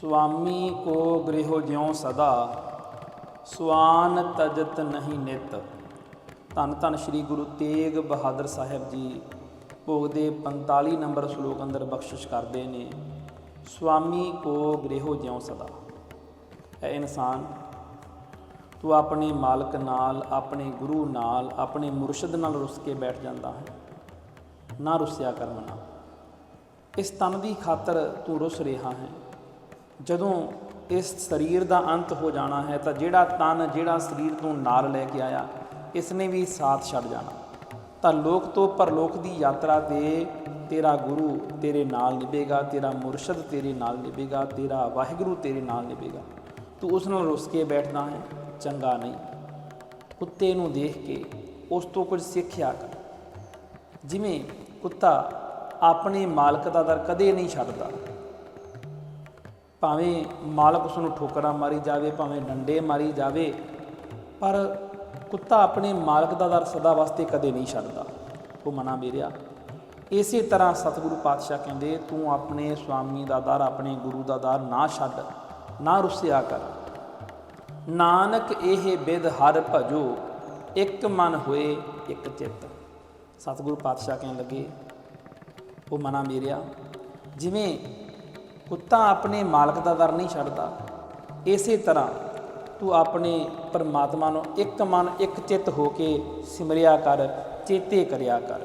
ਸੁਆਮੀ ਕੋ ਗ੍ਰਹਿ ਜਿਉ ਸਦਾ, ਸੁਆਨ ਤਜਤ ਨਹੀਂ ਨਿਤ। ਧੰਨ ਧੰਨ ਸ੍ਰੀ ਗੁਰੂ ਤੇਗ ਬਹਾਦਰ ਸਾਹਿਬ ਜੀ, ਭੋਗ ਦੇ 45 ਨੰਬਰ ਸ਼ਲੋਕ ਅੰਦਰ ਬਖਸ਼ਿਸ਼ ਕਰਦੇ ਨੇ, ਸੁਆਮੀ ਕੋ ਗ੍ਰਹਿ ਜਿਉ ਸਦਾ। ਇਹ ਇਨਸਾਨ, ਤੂੰ ਆਪਣੇ ਮਾਲਕ ਨਾਲ, ਆਪਣੇ ਗੁਰੂ ਨਾਲ, ਆਪਣੇ ਮੁਰਸ਼ਿਦ ਨਾਲ ਰੁੱਸ ਕੇ ਬੈਠ ਜਾਂਦਾ ਹੈ। ਨਾ ਰੁੱਸਿਆ ਕਰ ਮਨਾ। ਇਸ ਤਨ ਦੀ ਖਾਤਰ ਤੂੰ ਰੁੱਸ ਰਿਹਾ ਹੈ। ਜਦੋਂ ਇਸ ਸਰੀਰ ਦਾ ਅੰਤ ਹੋ ਜਾਣਾ ਹੈ ਤਾਂ ਜਿਹੜਾ ਤਨ ਜਿਹੜਾ ਸਰੀਰ ਤੂੰ ਨਾਲ ਲੈ ਕੇ ਆਇਆ ਇਸ ਨੇ ਵੀ ਸਾਥ ਛੱਡ ਜਾਣਾ। ਤਾਂ ਲੋਕ ਤੋਂ ਪਰਲੋਕ ਦੀ ਯਾਤਰਾ ਤੇ ਤੇਰਾ ਗੁਰੂ ਤੇਰੇ ਨਾਲ ਨਿਭੇਗਾ, ਤੇਰਾ ਮੁਰਸ਼ਦ ਤੇਰੇ ਨਾਲ ਨਿਭੇਗਾ, ਤੇਰਾ ਵਾਹਿਗੁਰੂ ਤੇਰੇ ਨਾਲ ਨਿਭੇਗਾ। ਤੂੰ ਉਸ ਨਾਲ ਰੁੱਸ ਕੇ ਬੈਠਦਾ ਹੈ, ਚੰਗਾ ਨਹੀਂ। ਕੁੱਤੇ ਨੂੰ ਦੇਖ ਕੇ ਉਸ ਤੋਂ ਕੁਝ ਸਿੱਖਿਆ ਕਰ। ਜਿਵੇਂ ਕੁੱਤਾ ਆਪਣੇ ਮਾਲਕ ਦਾ ਦਰ ਕਦੇ ਨਹੀਂ ਛੱਡਦਾ। ਭਾਵੇਂ ਮਾਲਕ ਉਸ ਨੂੰ ਠੋਕਰਾਂ ਮਾਰੀ ਜਾਵੇ, ਭਾਵੇਂ ਡੰਡੇ ਮਾਰੀ ਜਾਵੇ, ਪਰ ਕੁੱਤਾ ਆਪਣੇ ਮਾਲਕ ਦਾ ਦਰ ਸਦਾ ਵਾਸਤੇ ਕਦੇ ਨਹੀਂ ਛੱਡਦਾ। ਉਹ ਮਨਾ ਮੇਰਿਆ, ਇਸੇ ਤਰ੍ਹਾਂ ਸਤਿਗੁਰੂ ਪਾਤਸ਼ਾਹ ਕਹਿੰਦੇ, ਤੂੰ ਆਪਣੇ ਸੁਆਮੀ ਦਾ ਦਰ, ਆਪਣੇ ਗੁਰੂ ਦਾ ਦਰ ਨਾ ਛੱਡ, ਨਾ ਰੁੱਸਿਆ ਕਰ। ਨਾਨਕ ਇਹ ਬਿਦ ਹਰ ਭਜੋ, ਇੱਕ ਮਨ ਹੋਏ, ਇੱਕ ਚਿੱਤ। ਸਤਿਗੁਰੂ ਪਾਤਸ਼ਾਹ ਕਹਿਣ ਲੱਗੇ, ਉਹ ਮਨਾ ਮੇਰਿਆ, ਜਿਵੇਂ ਕੁੱਤਾ ਆਪਣੇ ਮਾਲਕ ਦਾ ਦਰ ਨਹੀਂ ਛੱਡਦਾ। ਇਸੇ ਤਰ੍ਹਾਂ ਤੂੰ ਆਪਣੇ ਪਰਮਾਤਮਾ ਨੂੰ ਇੱਕ ਮਨ, ਇੱਕ ਚਿੱਤ ਹੋ ਕੇ ਸਿਮਰਿਆ ਕਰ, ਚੇਤੇ ਕਰਿਆ ਕਰ।